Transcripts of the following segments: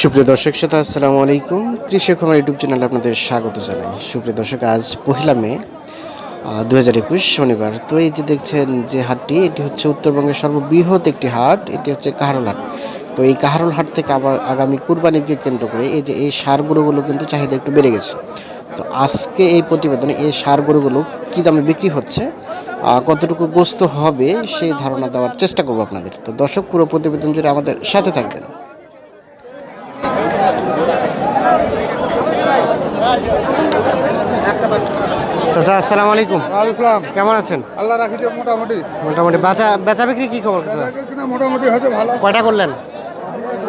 সুপ্রিয় দর্শক শ্রোতা, আসসালামু আলাইকুম। কৃষক আমার ইউটিউব চ্যানেলে আপনাদের স্বাগত জানাই। সুপ্রিয় দর্শক, আজ পহিলা মে দু হাজার একুশ শনিবার। তো এই যে দেখছেন যে হাটটি, এটি হচ্ছে উত্তরবঙ্গের সর্ববৃহৎ একটি হাট, এটি হচ্ছে কাহারল হাট। তো এই কাহারল হাট থেকে আবার আগামী কুরবানিকে কেন্দ্র করে এই যে এই সার গরুগুলো কিন্তু চাহিদা একটু বেড়ে গেছে। তো আজকে এই প্রতিবেদনে এই সার গরুগুলো কী দামে বিক্রি হচ্ছে কতটুকু গোস্ত হবে, সেই ধারণা দেওয়ার চেষ্টা করব আপনাদের। তো দর্শক, পুরো প্রতিবেদন জুড়ে আমাদের সাথে থাকবেন। চাচা আসসালামু আলাইকুম। আসলাম কেমন আছেন? আল্লাহ রাখিছে মোটামুটি। মোটামুটি। বেচা বেচা বিক্রি কি খবর চাচা? কিনা মোটামুটি হয়তো ভালো। কয়টা করলেন?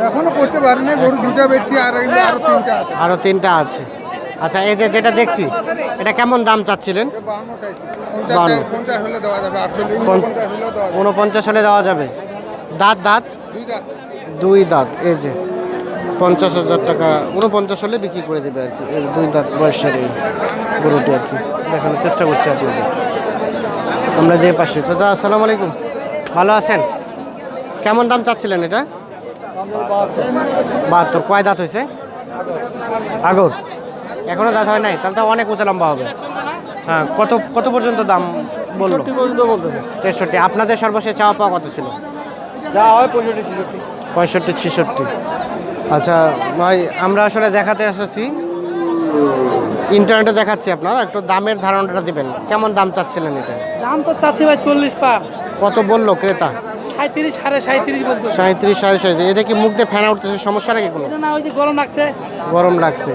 এখনও করতে পারিনি গরু দুটা বেচছি আর এই আরও তিনটা আছে। আরও তিনটা আছে। আচ্ছা এই যে যেটা দেখছি এটা কেমন দাম চাচ্ছিলেন? উনপঞ্চাশ হলে দেওয়া যাবে। দাঁত দাঁত। দুই দাঁত এই যে। পঞ্চাশ হাজার টাকা উনপঞ্চাশ হলে বিক্রি করে দেবে আর কি দুই দাঁত বয়সের এই গরুটি আর কি। দেখানোর চেষ্টা করছি আপনাদের। আমরা যে পাশে চাচা আসসালামু আলাইকুম। ভালো আছেন? কেমন দাম চাচ্ছিলেন এটা? বাহাত্তর। কয় দাঁত হয়েছে? আগর। এখনও দাঁত হয় নাই? তাহলে তো অনেক উঁচা লম্বা হবে। হ্যাঁ কত কত পর্যন্ত দাম বলল? তেষট্টি। আপনাদের সর্বশেষ চাওয়া পাওয়া কত ছিল? যা হয় পঁয়ষট্টি ছেষট্টি। পঁয়ষট্টি ছেষট্টি। আচ্ছা ভাই আমরা আসলে দেখাতে এসেছি। ইন্টারনেটে দেখাচ্ছি আপনার একটু দামের ধারণাটা দিবেন। কেমন দাম চাচ্ছিলেন এটা? দাম তো চাচ্ছি ভাই চল্লিশ পা কত বলল ক্রেতা? সাঁত্রিশ সাড়ে সাঁত্রিশ বলতো। সাঁত্রিশ সাড়ে সাঁত্রিশ এটা কি মুখ দিয়ে ফ্যান উঠতেছে? সমস্যা নাকি কোনো? না ওই যে গরম লাগছে। গরম লাগছে।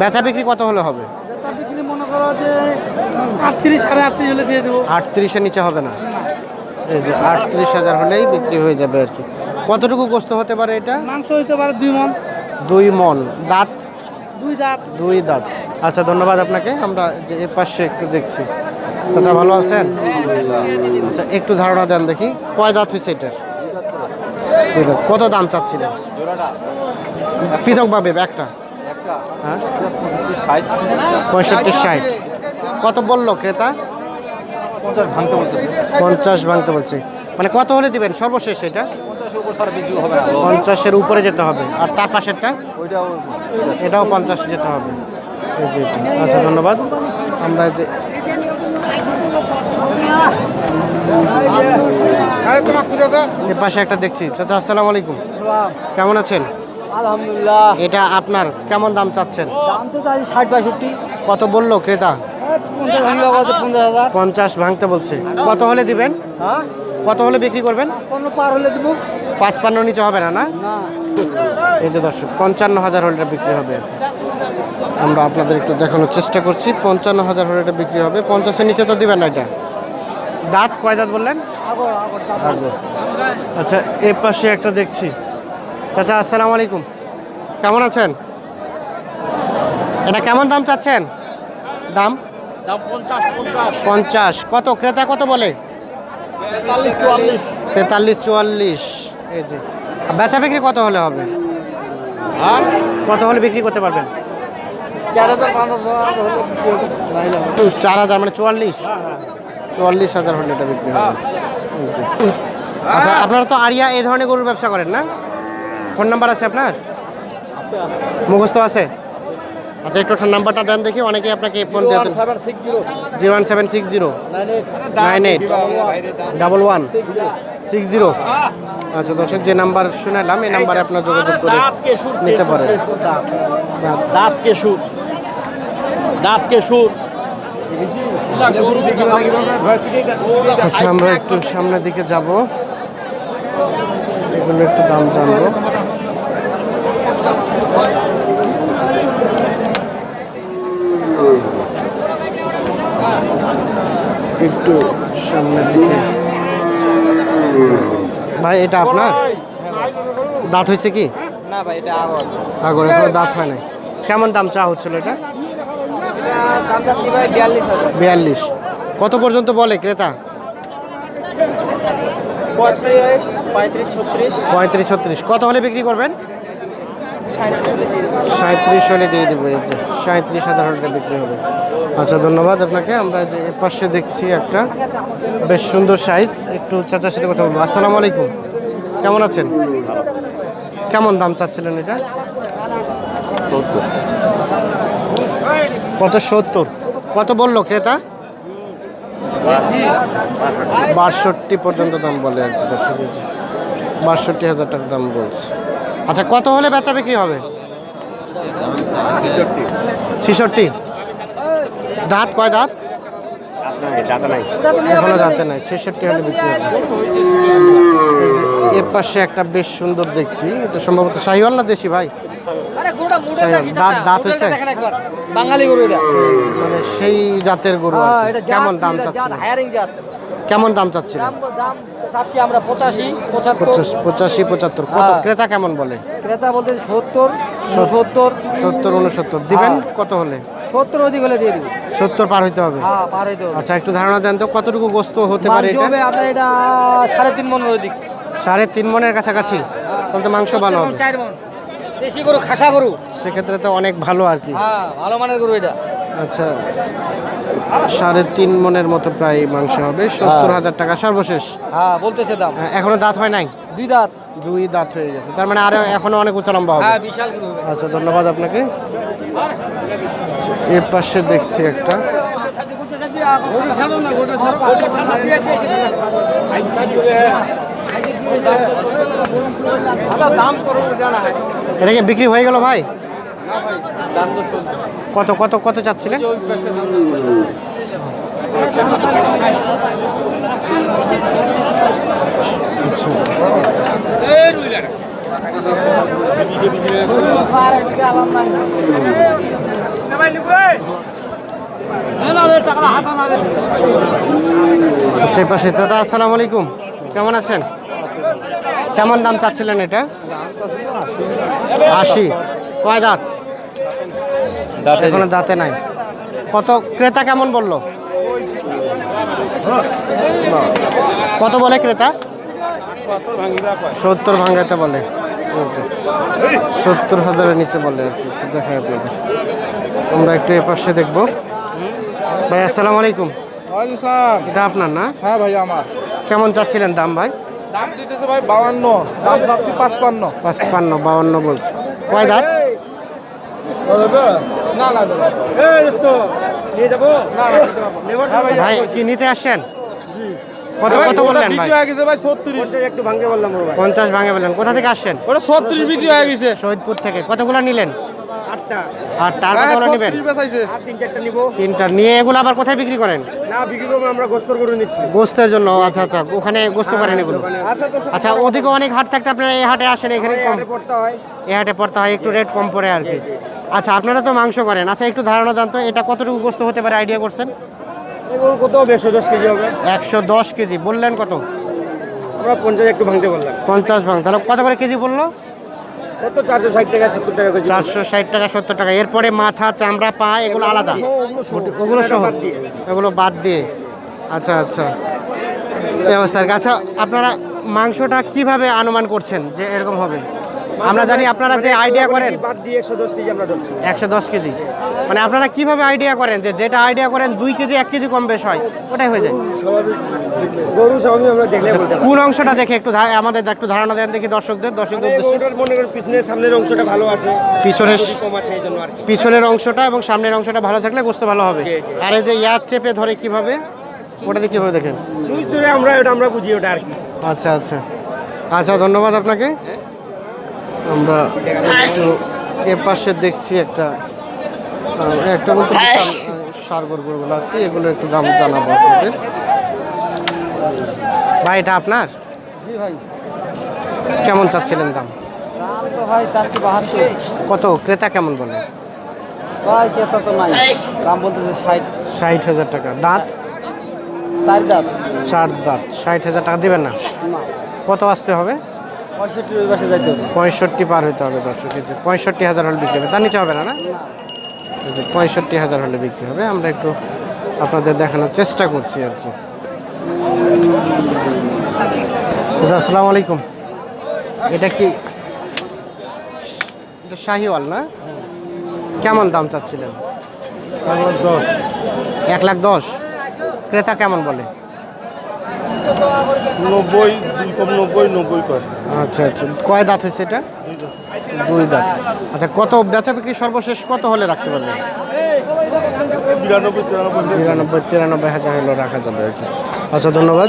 বেচা বিক্রি কত হলে হবে? বেচা বিক্রি মনে করো যে আটত্রিশ সাড়ে আটত্রিশ হলে দিয়ে দেবো। আটত্রিশের নিচে হবে না। এই যে আটত্রিশ হাজার হলেই বিক্রি হয়ে যাবে আর কি। কতটুকু গোস্ত হতে পারে এটা? মাংস হইতে পারে দুই মন দুই মন দাঁত? দুই দাঁত। দুই দাঁত। আচ্ছা ধন্যবাদ আপনাকে। আমরা যে এ পাশে একটু দেখছি। আচ্ছা ভালো আছেন? আচ্ছা একটু ধারণা দেন দেখি। কয় দাঁত হয়েছে এটার? কত দাম চাচ্ছিলেন? পৃথকভাবে একটা? হ্যাঁ? পঁয়ষট্টি ষাট। কত বলল ক্রেতা? পঞ্চাশ ভাঙতে বলতেছে। পঞ্চাশ ভাঙতে বলছে। মানে কত হলে দিবেন? সর্বশেষ এটা? পঞ্চাশের উপরে যেতে হবে। আর তার পাশেরটা? এটাও পঞ্চাশ যেতে হবে। এই যে এটা। আচ্ছা ধন্যবাদ। আমরা যে এ পাশে একটা দেখছি। চাচা আসসালামু আলাইকুম। কেমন আছেন? আলহামদুলিল্লাহ। এটা আপনার কেমন দাম চাচ্ছেন? দাম তো চাই ষাট বাষট্টি। কত বলল ক্রেতা? পঞ্চাশ ভাঙতে বলছে। কত হলে দিবেন? হ্যাঁ? কত হলে বিক্রি করবেন? পনেরো পার হলে দেবো। পাঁচ পান্ন নিচে হবে না না? এই যে দর্শক পঞ্চান্ন হাজার হলে এটা বিক্রি হবে। আর আমরা আপনাদের একটু দেখানোর চেষ্টা করছি পঞ্চান্ন হাজার হলে এটা বিক্রি হবে। পঞ্চাশের নিচে তো দিবেন না এটা। দাঁত কয় দাঁত বললেন। আচ্ছা এ পাশে একটা দেখছি। চাচা আসসালামু আলাইকুম। কেমন আছেন? এটা কেমন দাম চাচ্ছেন? দাম? পঞ্চাশ। কত? ক্রেতা কত বলে? তেতাল্লিশ চুয়াল্লিশ। চুয়াল্লিশ এই যে। বেচা বিক্রি কত হলে হবে? হ্যাঁ কত হলে বিক্রি করতে পারবেন? চার হাজার পাঁচ হাজার হলে নাইলে হবে। চার হাজার মানে চুয়াল্লিশ? চুয়াল্লিশ হাজার হলে এটা বিক্রি হবে। আচ্ছা আপনারা তো আরিয়া এই ধরনের গরুর ব্যবসা করেন না? ফোন নাম্বার আছে আপনার। মুখস্থ আছে? আচ্ছা একটু ওঠার নাম্বারটা দেন দেখি অনেকে আপনাকে ফোন দিয়ে zero one seven six zero. Nine eight. Double one. Six zero. আচ্ছা দর্শক যে নাম্বার শুনালাম এই নাম্বারে আপনার যোগাযোগ করে নিতে পারেন। কেশুর দাঁত। দাঁত। দাঁত কেশুর আচ্ছা আমরা একটু সামনের দিকে যাব। এগুলো একটু দাম জানব। একটু সামনের দিকে। ভাই এটা আপনার? দাঁত হয়েছে কি? না ভাই এটা আগর আগর এখনও দাঁত হয় নাই। কেমন দাম চা হচ্ছিল এটা? বিয়াল্লিশ বিয়াল্লিশ। কত পর্যন্ত বলে ক্রেতা? পঁয়ত্রিশ পঁয়ত্রিশ ছত্রিশ। পঁয়ত্রিশ ছত্রিশ। কত হলে বিক্রি করবেন? সাঁত্রিশ হলে দিয়ে দেবো, এই যে সাঁত্রিশ হাজার হলে বিক্রি হবে। আচ্ছা ধন্যবাদ আপনাকে। আমরা যে পাশে দেখছি একটা বেশ সুন্দর সাইজ একটু চাচার সাথে কথা বলব। আসসালামু আলাইকুম। কেমন আছেন? কেমন দাম চাচ্ছিলেন এটা? কত সত্তর? কত বলল ক্রেতা? বাষট্টি পর্যন্ত দাম বলে আর কি বাষট্টি হাজার টাকা দাম বলছে। আচ্ছা কত হলে বেচা বিক্রি হবে? ছেষট্টি। দাঁত কয় দাঁত? এখনও দাঁতে নাই ছেষট্টি হলে বিক্রি হবে। এর পাশে একটা বেশ সুন্দর দেখছি এটা সম্ভবত শাহিওয়াল না দেশি ভাই? দাঁত দাঁত হয়েছে? বাঙালি গরু মানে সেই জাতের গরু আর হ্যাঁ, কেমন দাম। কেমন দাম দাম চাচ্ছি আমরা পঁচাশি পঁচাশি পঁচাত্তর। কত? হ্যাঁ। ক্রেতা কেমন বলে? ক্রেতা বলতে সত্তর সত্তর সত্তর উনসত্তর। দিবেন? হ্যাঁ। কত হলে? সত্তর অধিক হলে দিয়ে দিবি। সত্তর পার হইতে হবে? হ্যাঁ পার হইতে হবে। আচ্ছা একটু ধারণা দেন তো কতটুকু গোস্ত হতে পারে এটা? আপনার এটা সাড়ে তিন মনের অধিক। সাড়ে তিন মনের কাছাকাছি? তাহলে তো মাংস ভালো হবে। চার মন। দেশি গরু খাসা গরু। সেক্ষেত্রে তো অনেক ভালো আর কি। ভালো মানের গরু এটা। আচ্ছা সাড়ে তিন মনের মতো প্রায় মাংস হবে। সত্তর হাজার টাকা সর্বশেষ। হ্যাঁ বলতেছে দাম। হ্যাঁ, এখনও দাঁত হয় নাই? দুই দাঁত। দুই দাঁত হয়ে গেছে। তার মানে আরও এখনও অনেক উঁচা লম্বা হবে। হ্যাঁ হবে। আচ্ছা ধন্যবাদ আপনাকে। এর পাশে দেখছি একটা। হয় এটা কি বিক্রি হয়ে গেল ভাই? কত কত কত চাচ্ছিলেন আচ্ছা আসসালামু আলাইকুম। কেমন আছেন? কেমন দাম চাচ্ছিলেন এটা? আশি। কয় দাঁত? এখনও দাঁতে নাই। কত ক্রেতা কেমন বলল? কত বলে ক্রেতা? সত্তর ভাঙাতে বলে। সত্তর হাজারের নিচে বলে। আর কি একটু আপনাদের। আমরা একটু এ পাশে দেখব। ভাই আসসালামু আলাইকুম। এটা আপনার না? হ্যাঁ ভাই আমার। কেমন চাচ্ছিলেন দাম ভাই? দাম দিতেছে ভাই বাউান্ন। দাম চাচ্ছি পাঁচপান্ন। পাঁচপান্ন বাউন্ন বলছে। কয় দাঁত? না না নিয়ে যাব? না না দিতে পারব না। হ্যাঁ ভাই ভাই কি নিতে আসছেন? কত কত বললেন বিক্রি হয়ে গেছে ভাই ছত্রিশ। একটু ভাঙতে বললাম ভাই। পঞ্চাশ ভাঙে বললেন। কোথা থেকে আসছেন? ওটা ছত্রিশ বিক্রি হয়ে গেছে। শহীদপুর থেকে। কতগুলো নিলেন? আটটা। আর তার হ্যাঁ কতগুলো নেবেন? আর তিন চারটা নিবো। তিনটা। নিয়ে এগুলো আবার কোথায় বিক্রি করেন? না বিক্রি করব আমরা গোস্তর গরু নিচ্ছি। গোস্তের জন্য। আচ্ছা আচ্ছা। ওখানে গোস্ত করেন এগুলো? আচ্ছা আচ্ছা ওদিকে অনেক হাট থাকতে আপনারা এই হাটে আসেন এখানে কম। পড়তে হয়। এই হাটে পড়তে হয় একটু রেট কম পড়ে আর কি। আচ্ছা আপনারা তো মাংস করেন। আচ্ছা একটু ধারণা দেন তো এটা কতটুকু গোস্ত হতে পারে আইডিয়া করছেন? এগুলো কত হবে একশো দশ কেজি হবে। একশো দশ কেজি বললেন কত? আমরা পঞ্চাশ একটু ভাঙতে বললাম। পঞ্চাশ ভাঙ তাহলে কত করে কেজি বলল? কত চারশো ষাট টাকা সত্তর টাকা কেজি চারশো ষাট টাকা সত্তর টাকা এরপরে মাথা চামড়া পা এগুলো আলাদা? ওগুলো সহ। এগুলো বাদ দিয়ে। আচ্ছা আচ্ছা। এই আচ্ছা আপনারা মাংসটা কীভাবে অনুমান করছেন যে এরকম হবে? আমরা জানি আপনারা যে আইডিয়া করেন। বাদ দিয়ে একশো দশ কেজি আমরা ধরছি। একশো দশ কেজি। মানে আপনারা কীভাবে আইডিয়া করেন যে যেটা আইডিয়া করেন দুই কেজি এক কেজি কম বেশ হয়? ওটাই হয়ে যায়। গরু স্বাভাবিক আমরা দেখলে বলতে কোন অংশটা দেখে একটু আমাদের একটু ধারণা দেন দেখি দর্শকদের। দর্শকদের মনে করেন পিছনের সামনের অংশটা ভালো আছে পিছনের কম আছে এই জন্য আর পিছনের অংশটা এবং সামনের অংশটা ভালো থাকলে গোস্ত ভালো হবে। আর এই যে ইয়ার চেপে ধরে কীভাবে? ওটা ওটাতে কীভাবে দেখেন? সুইচ ধরে আমরা ওটা আমরা বুঝি ওটা আর কি। আচ্ছা আচ্ছা। আচ্ছা ধন্যবাদ আপনাকে। আমরা একটু এ পাশে দেখছি একটা একটা বলতে সারগর গরুগুলো আর কি এগুলো একটু দাম জানাব আপনাদের। ভাই এটা আপনার? জি ভাই। কেমন চাচ্ছিলেন দাম? দাম তো ভাই চাচ্ছি বাহাত্তর। কত? ক্রেতা কেমন বলে? ভাই কেতা তো নাই। দাম বলতেছে ষাট। ষাট হাজার টাকা। দাঁত? চার দাঁত। চার দাঁত। ষাট হাজার টাকা দেবেন না। কত আসতে হবে? পঁয়ষট্টি পার হইতে হবে দর্শক এই যে পঁয়ষট্টি হাজার হলে বিক্রি হবে। তার নিচে হবে না না? এই যে পঁয়ষট্টি হাজার হলে বিক্রি হবে। আমরা একটু আপনাদের দেখানোর চেষ্টা করছি আর কি। আচ্ছা, আসসালামু আলাইকুম। এটা কি এটা শাহিওয়াল না? কেমন দাম চাচ্ছিলেন? এক লাখ দশ। ক্রেতা কেমন বলে? নব্বই দুই কম নব্বই নব্বই কয় আচ্ছা আচ্ছা। কয় দাঁত হয়েছে এটা? দুই দাঁত। আচ্ছা কত বেচা বিক্রি সর্বশেষ কত হলে রাখতে পারবেন বিরানব্বই তিরানব্বই। বিরানব্বই তিরানব্বই হাজার হলেও রাখা যাবে আর কি। আচ্ছা ধন্যবাদ।